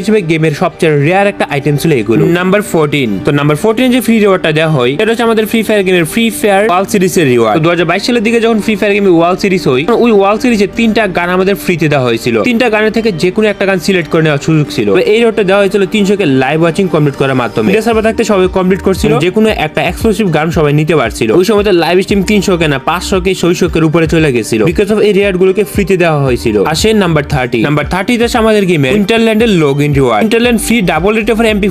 হিসেবে গেমের সবচেয়ে রেয়ার একটা আইটেম ছিল এগুলো। নাম্বার ফোরটিন তো নাম্বার ফোরটিন যে ফ্রি রিওয়ার্ডটা দেওয়া হয় এটা হচ্ছে আমাদের ফ্রি ফায়ার গেমের ফ্রি ফায়ার ওয়ার্ল্ড সিরিজ এর রিওয়ার্ড দু সালের দিকে যখন ফ্রি ফায়ার গেমে ওয়ার্ল্ড সিরিজ হয় ওই ওয়ার্ল্ড সিরিজে তিনটা গান আমাদের ফ্রিতে দেওয়া হয়েছিল। তিনটা গানের থেকে যে কোনো একটা গান সিলেক্ট করে নেওয়ার সুযোগ ছিল। এই রিওয়ার্ডটা দেওয়া হয়েছিল তিনশো কে লাইভ ওয়াচিং কমপ্লিট করার মাধ্যমে। সার্ভার থাকতে সবাই কমপ্লিট করছিল। যে কোনো একটা এক্সক্লুসিভ গান সবাই নিতে পারছিল। ওই সময় লাইভ স্ট্রিম তিনশো কে না পাঁচশো কে ছয়শো কে উপরে চলে গেছিল। বিকজ অফ এই রিওয়ার্ড গুলোকে ফ্রিতে দেওয়া হয়েছিল। আসেন নাম্বার থার্টি নাম্বার থার্টি দেশ আমাদের গেমে ইন্টারল্যান্ডের লগ ইন রিওয়ার্ড ইন্টারল্যান্ড ফ্রি ডাবল এমপি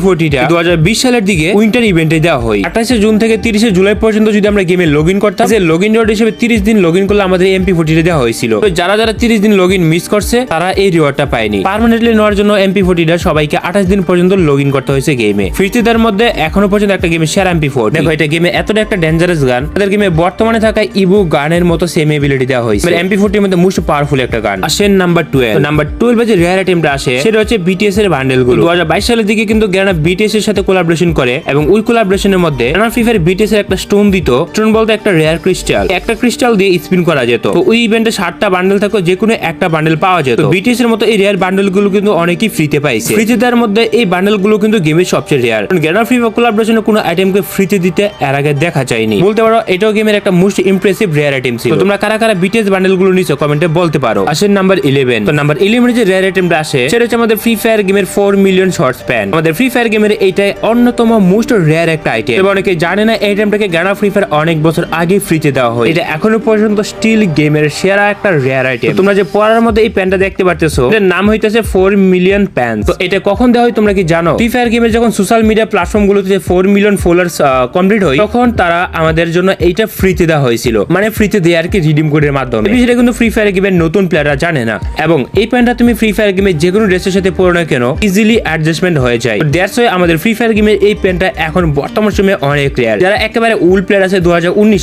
দু সালের দিকে উইন্টার ইভেন্টে দেওয়া হয়। আঠাশে জুন থেকে তিরিশে জুলাই পর্যন্ত যদি আমরা গেমে লগ ইন করতাম যে লগ ইন হিসেবে তিরিশ দিন লগ ইন করলে আমাদের এমপি দেওয়া হয়েছিল। যারা যারা তিরিশ দিন লগ ইন মিস করছে, তারা এই রিওয়ার্ডটা পায়নি। নেওয়ার জন্য এমপি সবাইকে আঠাশ দিন পর্যন্ত লগ ইন করতে হয়েছে গেমে মধ্যে এখনও পর্যন্ত একটা গেমে শেয়ার এমপি ফোর দেখো, এটা গেমে এতটা একটা ডেঞ্জারাস গান তাদের গেমে বর্তমানে থাকা ইবু গানের মতো সেম এবিলিটি দেওয়া হয়েছে। এমপি ফোরটির মধ্যে মোস্ট পাওয়ারফুল একটা গান আসেন নাম্বার টুয়েলভ নাম্বার টুয়েলভ যে রেয়ার আইটেমটা আসে, সেটা হচ্ছে বিটিএস এর বান্ডেলগুলো দু সালের দিকে কিন্তু গ্যানা বিটিএস এর সাথে কোলাবরেশন করে এবং ওই কোলাবরেশনের মধ্যে গ্যানা ফ্রি ফায়ার বিটিএস এর একটা স্টোন দিত স্টোন বলতে একটা রেয়ার ক্রিস্টাল একটা ক্রিস্টাল দিয়ে স্পিন করা যেত। তো ওই ইভেন্টে ষাটটা বান্ডেল থাকতো, যে কোনো একটা বান্ডেল পাওয়া যেত। বিটিএস এর মতো এই রেয়ার বান্ডেলগুলো কিন্তু অনেকেই ফ্রিতে পাইছে। ফ্রিতে দেওয়ার মধ্যে এই বান্ডেলগুলো কিন্তু গেমের সবচেয়ে রেয়ার গ্যানা ফায়ার কোলাবরেশনে কোনো আইটেমকে ফ্রিতে দিতে এর আগে দেখা যায়নি। বলতে পারো, এটাও গেমের একটা মোস্ট ইমপ্রেসিভ রেয়ার আইটেম ছিল। তোমরা কারা কারা বিটিএস বান্ডেলগুলো নিছো কমেন্টে বলতে পারো। আসেন নাম্বার ইলেভেন তো নাম্বার ইলেভেন যে রেয়ার আইটেমটা আসে, সেটা হচ্ছে আমাদের ফ্রি ফায়ার গেমের ফোর মিলিয়ন শর্ট স্প্যান আমাদের ফ্রি ফায়ার গেমের এইটাই অন্যতম মোস্ট রেয়ার একটা আইটেম এবং অনেকে জানে না, এই আইটেমটাকে গানা ফ্রি ফায়ার অনেক বছর আগে ফ্রিতে দেওয়া হয়। এটা এখনও পর্যন্ত স্টিল গেমের সেরা একটা রেয়ার আইটেম তোমরা যে পড়ার মধ্যে এই প্যান্টটা দেখতে পারতেছো, এটার নাম হইতেছে ফোর মিলিয়ন প্যান তো এটা কখন দেওয়া হয় তোমরা কি জানো? ফ্রি ফায়ার গেমের যখন সোশ্যাল মিডিয়া প্ল্যাটফর্ম গুলোতে ফোর মিলিয়ন ফলোয়ার্স কমপ্লিট হয়, তখন তারা আমাদের জন্য এইটা ফ্রিতে দেওয়া হয়েছিল। মানে ফ্রিতে দেয় আর কি রিডিম কোডের মাধ্যমে। বিষয়টা কিন্তু ফ্রি ফায়ার গেমের নতুন প্লেয়াররা জানে না। এবং এই প্যান্টটা তুমি ফ্রি ফায়ার গেমের যে কোনো ড্রেসের সাথে পরো না কেন ইজিলি অ্যাডজাস্টমেন্ট হয়ে যায়। দ্যাটস ওয়াই আমাদের ফ্রি ফায়ার গেমের এই প্যান্টটা এখন বর্তমান সময়ে অনেক রেয়ার যারা একেবারে উল প্লেয়ার আছে দু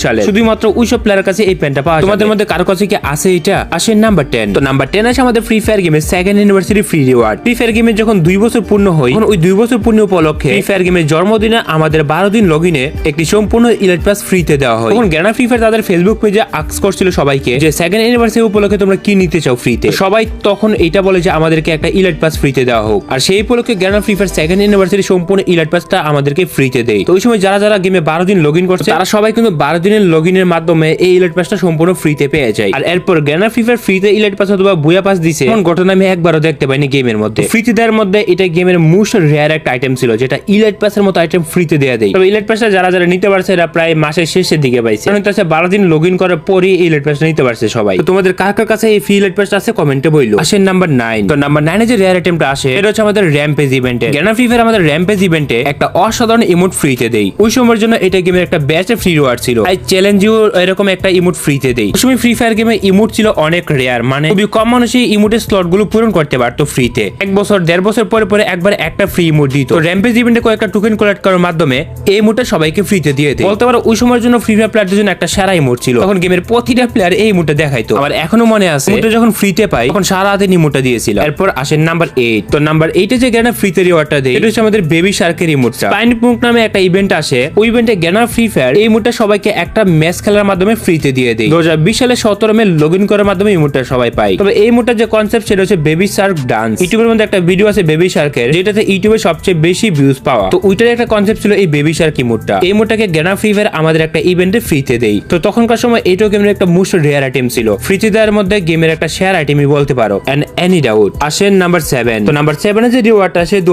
সালে, শুধুমাত্র ওইসব প্লেয়ারের কাছে এই প্যান্টটা পাওয়া তোমাদের মধ্যে কারও কাছে কি আছে এটা? আসে নাম্বার টেন তো নাম্বার টেন আছে আমাদের ফ্রি ফায়ার গেমের second anniversary free reward free fire গেমের যখন দুই বছর পূর্ণ হয় ওই দুই বছর পূর্ণ উপলক্ষে ফ্রি ফায়ার গেমের জন্মদিনে আমাদের বারো দিন লগ ইনে একটি সম্পূর্ণ ইলেট পাস ফ্রিতে দেওয়া হয়। তখন গ্যানা ফ্রি ফায়ার তাদের ফেসবুক পেজে আক্স করছিল সবাইকে যে সেকেন্ড ইউনিভার্সিটি উপলক্ষে তোমরা কি নিতে চাও ফ্রিতে সবাই তখন এটা বলে যে আমাদেরকে একটা ইলেট পাস ফ্রিতে দেওয়া হোক। আর সেই উপলক্ষে Garena free fire second anniversary সম্পূর্ণ ইলেট পাসটা আমাদেরকে ফ্রিতে দেয়। তো ওই সময় যারা যারা গেমে বারো দিন লগ ইন করছে, তারা সবাই কিন্তু বারো দিনের লগ ইনের মাধ্যমে এই ইলেট পাসটা সম্পূর্ণ ফ্রিতে পেয়ে যায়। আর এরপর গ্যানা ফ্রি ফায়ার ফ্রিতে ইলেট পাস অথবা বুয়া পাস দিছে, এমন ঘটনা আমি একবারও দেখতে পাইনি গেমের মধ্যে। ফ্রিতে দেওয়ার মধ্যে এটা গেমের মোস্ট রেয়ার একটা আইটেম ছিল, যেটা ইলেট পাসের মতো আইটেম ফ্রিতে দেওয়া দেয়। তবে ইলেট পাসটা যারা যারা নিতে পারছে, এরা প্রায় মাসের শেষের দিকে পাইছে। কারণ হচ্ছে বারো দিন লগ ইন করার পরই এই ইলেট পাসটা নিতে পারছে সবাই। তো তোমাদের কার কার কাছে এই ফ্রি ইলেট পাসটা আছে? কমেন্টে বলল আসেন নাম্বার নাইন তো নাম্বার নাইনে যে রেয়ার আইটেমটা আসে এটা হচ্ছে আমাদের র্যাম্পেজ ইভেন্টে গ্যানা ফ্রি ফায়ার আমাদের র্যাম্পেজ ইভেন্টে একটা অসাধারণ ইমোট ফ্রিতে দেই। ওই সময়ের জন্য এটা গেমের একটা ব্যাচে ফ্রি রিওয়ার্ড ছিল। তাই চ্যালেঞ্জও এরকম একটা ইমোট ফ্রিতে দেই। ওই সময় ফ্রি ফায়ার গেমে ইমোট ছিল অনেক রেয়ার মানে খুবই কম মানুষ এই ইমোটের স্লটগুলো পূরণ করতে পারতো ফ্রিতে এক বছর দেড় বছর পরে পরে একবার একটা ফ্রি ইমোট দিত। র্যাম্পেজ ইভেন্টে কয়েকটা টোকেন কালেক্ট করার মাধ্যমে এই ইমোটটা সবাইকে ফ্রিতে দিয়ে দেয় বলতে পারো ওই সময়ের জন্য ফ্রি ফায়ার প্লেয়ারদের জন্য একটা সেরা ইমোট ছিল। তখন গেমের প্রতিটা প্লেয়ার এই ইমোটটা দেখাইতো। আমার এখনও মনে আছে যখন ফ্রিতে পাই তখন সারা হাতে ইমোটটা দিয়েছিল। এরপর আসেন নাম্বার এইট তো নাম্বার এইটে যে জ্ঞানা ফ্রিতে রিওয়ার্ডটা দেয় এটা হচ্ছে আমাদের বেবি শার্কের ইমোটটা স্পাইন পুঙ্ক নামে একটা ইভেন্ট আসে ওই ইভেন্টে জ্ঞানা ফ্রি ফায়ার এই ইমোটটা সবাইকে একটা ম্যাচ খেলার মাধ্যমে ফ্রিতে দিয়ে দেয়। দু হাজার বিশ সালে সতেরো মে লগ ইন করার মাধ্যমে ইমোটটা সবাই পায়। তবে এই ইমোটটার যে কনসেপ্ট সেটা হচ্ছে বেবি শার্ক ডান্স ইউটিউবের মধ্যে একটা ভিডিও আছে বেবি শার্কের যেটাতে ইউটিউবে সবচেয়ে বেশি ভিউজ পাওয়া। তো ওইটার একটা কনসেপ্ট ছিল এই বেবি শার্ক ইমোটটা এই ইমোটটাকে জ্ঞানা ফ্রি ফায়ার আমাদের একটা ইভেন্টে ফ্রিতে দেয়। তো তখনকার সময় এইটাও গেমের একটা মোস্ট রেয়ার আইটেম ছিল। ফ্রিতে দেওয়ার মধ্যে গেমের একটা শেয়ার আইটেমই বলতে পারো। এন্ড এনি ডাউট আসেন নাম্বার সেভেন তো নাম্বার সেভেন যে রিওয়ার্ডটা আসে দু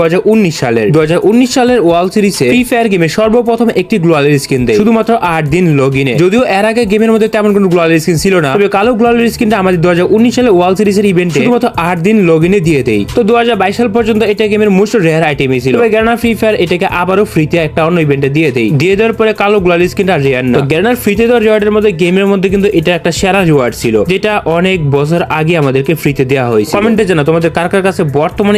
সালের। দু হাজার উনিশ সালের ওয়ার্ল্ড সিরিজে ফ্রি ফায়ার গেমে সর্বপ্রথম একটি গ্লোয়ালের স্কিন দেয়। শুধুমাত্র আট দিন লগ ইনে যদিও এর আগে গেমের মধ্যে তেমন কোনো গ্লোয়ালের স্কিন ছিল না, তবে কালো গ্লোয়ালের স্কিনটা আমাদের দু সালে ওয়ার্ল্ড সিরিজের ইভেন্টে শুধুমাত্র আট দিন লগ ইনে দিয়ে দেয়। তো দু সাল পর্যন্ত এটা গেমের মোস্ট রেয়ার আইটেমই ছিল। তবে গ্যানার ফ্রি ফায়ার এটাকে আবারও ফ্রিতে একটা অন্য ইভেন্টে দিয়ে দেয়। দিয়ে দেওয়ার পরে কালো গ্লোয়ালের স্কিনটা রেয়ার না। গ্যানার ফ্রিতে দেওয়া রিওয়ার্ডের মধ্যে গেমের মধ্যে কিন্তু এটা একটা সেরা রিওয়ার্ড ছিল, যেটা অনেক বছর আগে আমাদেরকে ফ্রিতে দেওয়া হয়েছে কমেন্টে জানা তোমাদের কার কার কাছে বর্তমানে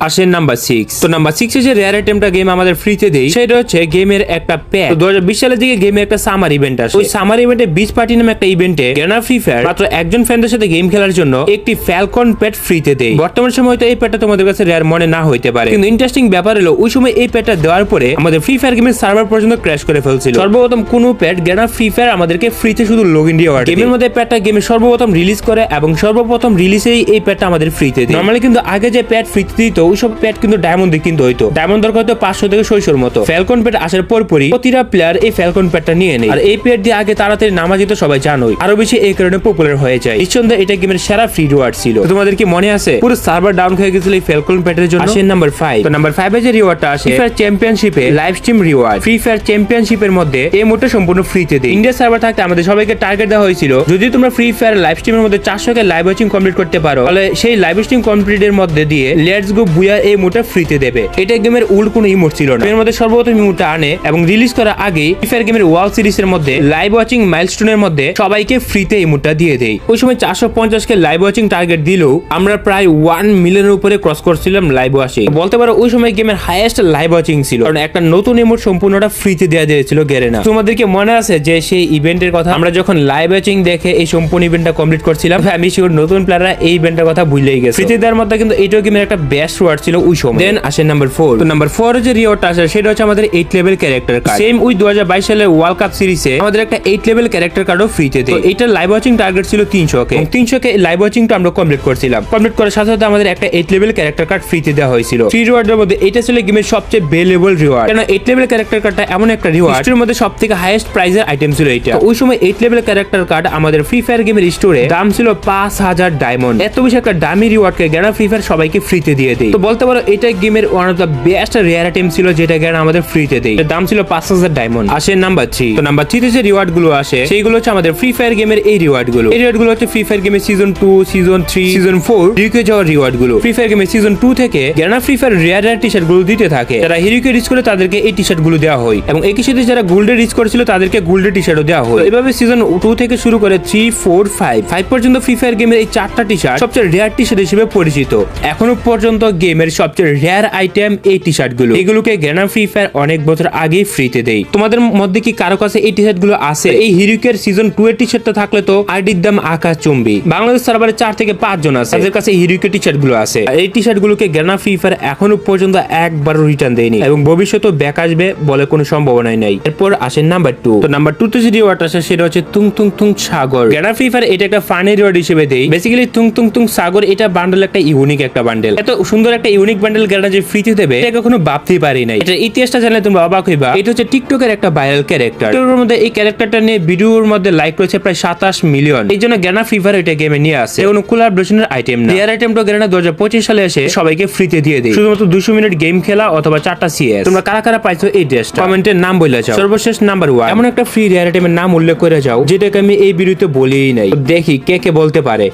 আসেন নাম্বার সিক্স তো নাম্বার সিক্স যে রেয়ার আইটেমটা গেম আমাদের ফ্রিতে দেই, সেটা হচ্ছে গেমের একটা প্যাক দু হাজার বিশ সালের দিকে গেমে একটা সামার ইভেন্ট আসে। ওই সামার ইভেন্টে বিচ পার্টি নামে একটা ইভেন্টে গেনার ফ্রি ফায়ার মাত্র একজন ফ্যানদের সাথে গেম খেলার জন্য একটি ফ্যালকন প্যাট ফ্রিতে দেয় বর্তমান সময় হয়তো এই প্যাটটা তোমাদের কাছে রেয়ার মনে না হইতে পারে। কিন্তু ইন্টারেস্টিং ব্যাপার হলো, ওই সময় এই প্যাটটা দেওয়ার পরে আমাদের ফ্রি ফায়ার গেমের সার্ভার পর্যন্ত ক্র্যাশ করে ফেলছিল। সর্বপ্রথম কোনো প্যাট গেনার ফ্রি ফায়ার আমাদেরকে ফ্রিতে শুধু লগ ইন দিয়ে। গেমের মধ্যে প্যাটটা গেমে সর্বপ্রথম রিলিজ করে এবং সর্বপ্রথম রিলিজেই এই প্যাটটা আমাদের ফ্রিতে দেয়। নর্মালি কিন্তু আগে যে প্যাট ফ্রিতে দিত ওই সব প্যাট কিন্তু ডায়মন্ড দিয়ে কিন্তু হইতো। ডায়মন্ড দরকার হতো পাঁচশো থেকে ছয়শোর মতো। ফ্যালকন প্যাট আসার পরপরই প্রতিটা প্লেয়ার এই ফ্যালকন প্যাটটা নিয়ে নেয়। আর এই প্যাট দিয়ে আগে তাড়াতাড়ি নামা যেত সবাই জানোই। আরও বেশি এই কারণে পপুলার হয়ে যায়। নিঃসন্দেহে এটা গেমের সেরা ফ্রি রিওয়ার্ড ছিল। তোমাদের কি মনে আছে? পুরো সার্ভার ডাউন হয়ে গেছিল এই ফ্যালকন প্যাটের জন্য? আসেন নাম্বার ফাইভ তো নাম্বার ফাইভ যে রিওয়ার্ডটা আসে ফ্রি ফায়ার চ্যাম্পিয়নশিপে live stream reward free fire চ্যাম্পিয়নশিপের মধ্যে এই মোটে সম্পূর্ণ ফ্রিতে দেয়। ইন্ডিয়া সার্ভার থাকতে আমাদের সবাইকে টার্গেট দেওয়া হয়েছিল। যদি তোমরা ফ্রি ফায়ার লাইভ স্ট্রিমের মধ্যে চারশো কে লাইভ ওয়াচিং কমপ্লিট করতে পারো তাহলে সেই লাইভ স্ট্রিম কমপ্লিটের মধ্যে দিয়ে লেটস গো বুয়া এই মোটা ফ্রিতে দেবে। এটা গেমের উল্ড কোনো ইমোট ছিল না। এর মধ্যে সর্বপ্রথম ইমোটটা আনে এবং রিলিজ করার আগেই ফ্রি ফায়ার গেমের ওয়াল সিরিজের মধ্যে লাইভ ওয়াচিং মাইলস্টোনের মধ্যে সবাইকে ফ্রিতে ইমোটটা দিয়ে দেয়। ওই সময় চারশো পঞ্চাশ কে লাইভ ওয়াচিং টার্গেট দিলেও আমরা প্রায় ওয়ান মিলিয়নের উপরে ক্রস করছিলাম লাইভ ওয়াচিং বলতে পারো ওই সময় গেমের হাইয়েস্ট লাইভ ওয়াচিং ছিল। কারণ একটা নতুন ইমোট সম্পূর্ণটা ফ্রিতে দেওয়া দিয়েছিল গেরেনা। তোমাদেরকে মনে আছে যে সেই ইভেন্টের কথা? আমরা যখন লাইভ ওয়াচিং দেখে এই সম্পূর্ণ ইভেন্টটা কমপ্লিট করছিলাম, আমি শিওর নতুন প্লেয়াররা এই ইভেন্টের কথা ভুলেই গেছে। ফ্রিতে দেওয়ার মধ্যে কিন্তু এটাও গেমের একটা বেস্ট ওয়ার্ড ছিল ওই সময়। দেন আসে নাম্বার ফোর তো নাম্বার ফোর যে রিওয়ার্ডটা আসে সেটা হচ্ছে আমাদের eight level character card same ওই দু হাজার বাইশ সালের ওয়ার্ল্ড কাপ সিরিজে আমাদের একটা এইট লেভেল ক্যারেক্টার কার্ডও ফ্রিতে দেয়। লাইভ ওয়াচিং টার্গেট ছিল তিনশো কে। তিনশো কে লাইভ ওয়াচিংটা আমরা কমপ্লিট করছিলাম। কমপ্লিট করার সাথে সাথে আমাদের একটা এইট লেভেল ক্যারেক্টার কার্ড ফ্রিতে দেওয়া হয়েছিল। ফ্রি রিওয়ার্ডের মধ্যে এটা ছিল গেমের সবচেয়ে বেলেবল রিওয়ার্ড কেন এইট লেভেল ক্যারেক্টার কার্ডটা এমন একটা রিওয়ার্ড এর মধ্যে সব থেকে হাইয়েস্ট প্রাইজের আইটেম ছিল এটা। ওই সময় এইট লেভেল ক্যারেক্টার কার্ড আমাদের ফ্রি ফায়ার গেমের স্টোরে দাম ছিল পাঁচ হাজার ডায়মন্ড এত বেশি একটা দামি রিওয়ার্ডকে গেনা ফ্রি ফায়ার সবাইকে ফ্রিতে দিয়ে দেয়। তো বলতে পারো এটা গেমের one of the best rare item ছিল যেটা গেনা আমাদের ফ্রিতে দেয়। দাম ছিল পাঁচ হাজার ডায়মন্ড আসে নাম্বার থ্রি তো নাম্বার থ্রিতে যে রিওয়ার্ডগুলো আসে, সেইগুলো হচ্ছে আমাদের ফ্রি ফায়ার গেমের এই রিওয়ার্ডগুলো এই রিওয়ার্ডগুলো হচ্ছে ফ্রি ফায়ার গেমের season two season three season four রিকে যাওয়ার রিওয়ার্ডগুলো ফ্রি ফায়ার গেমের সিজন টু থেকে Garena free fire rare rare টি শার্টগুলো দিতে থাকে। যারা হিরোকে রিচ করে তাদেরকে এই টি শার্টগুলো দেওয়া হয়। এবং একই সাথে যারা গোল্ডে রিচ করেছিল তাদেরকে গোল্ডে টি শার্টও দেওয়া হয়। এভাবে সিজন টু থেকে শুরু করে থ্রি ফোর ফাইভ ফাইভ পর্যন্ত ফ্রি ফায়ার গেমের এই চারটা টি শার্ট সবচেয়ে রেয়ার টি শার্ট হিসেবে পরিচিত। এখনও পর্যন্ত গেমের সবচেয়ে রেয়ার আইটেম এই টি শার্টগুলো। এগুলোকে গেনা ফ্রি ফায়ার অনেক বছর আগেই ফ্রিতে দেয়। তোমাদের মধ্যে কি কারও কাছে এই টি শার্টগুলো আছে? এই হিরোকের সিজন টু এর টি শার্টটা থাকলে তো আইডির দাম আকাশ চুম্বি। বাংলাদেশ সার্ভারে চার থেকে পাঁচ জন আছে। তাদের কাছে হিরোকে টি শার্টগুলো আছে। এই টি শার্ট গুলোকে গেনা ফ্রি ফায়ার এখনও পর্যন্ত একবারও রিটার্ন দেয়নি। এবং ভবিষ্যতেও ব্যাক আসবে বলে কোনো সম্ভাবনাই নাই। এরপর আসে নাম্বার টু তো নাম্বার টু তে যে রিওয়ার্ড আসে সেটা হচ্ছে তুং তুং তুং সাগর গেনা ফ্রি ফায়ার এটা একটা ফানি রিওয়ার্ড হিসেবে দেয়। বেসিক্যালি তুং তুং তুং সাগর এটা বান্ডেল একটা ইউনিক একটা বান্ডেল এত সুন্দর একটা ইউনিক বান্ডেল গেনা যে ফ্রিতে দেবে, এটা কখনো ভাবতেই পারি নাই এটা ইতিহাসটা জানলে তোমরা অবাক হইবা। এটা হচ্ছে টিকটকের একটা ভাইরাল ক্যারেক্টার টিকটকের মধ্যে এই ক্যারেক্টারটা নিয়ে ভিডিওর মধ্যে লাইক রয়েছে প্রায় সাতাশ মিলিয়ন এই জন্য গেনা ফ্রি ফায়ার এটা গেমে নিয়ে আসে। কোনো কুলার ব্লেশনের আইটেম না। রিয়ার আইটেমটা গেনা দু হাজার পঁচিশ সালে এসে সবাইকে ফ্রিতে দিয়ে দেয়। শুধুমাত্র দুশো মিনিট গেম খেলা অথবা চারটা সিএস তোমরা কারা কারা পাইছো এই ড্রেসটা কমেন্টের নাম বলে যাও। সর্বশেষ নাম্বার ওয়ান এমন একটা ফ্রি রিয়ার আইটেমের নাম উল্লেখ করে যাও, যেটাকে আমি এই ভিডিওতে বলেই নাই। দেখি কে কে বলতে পারে।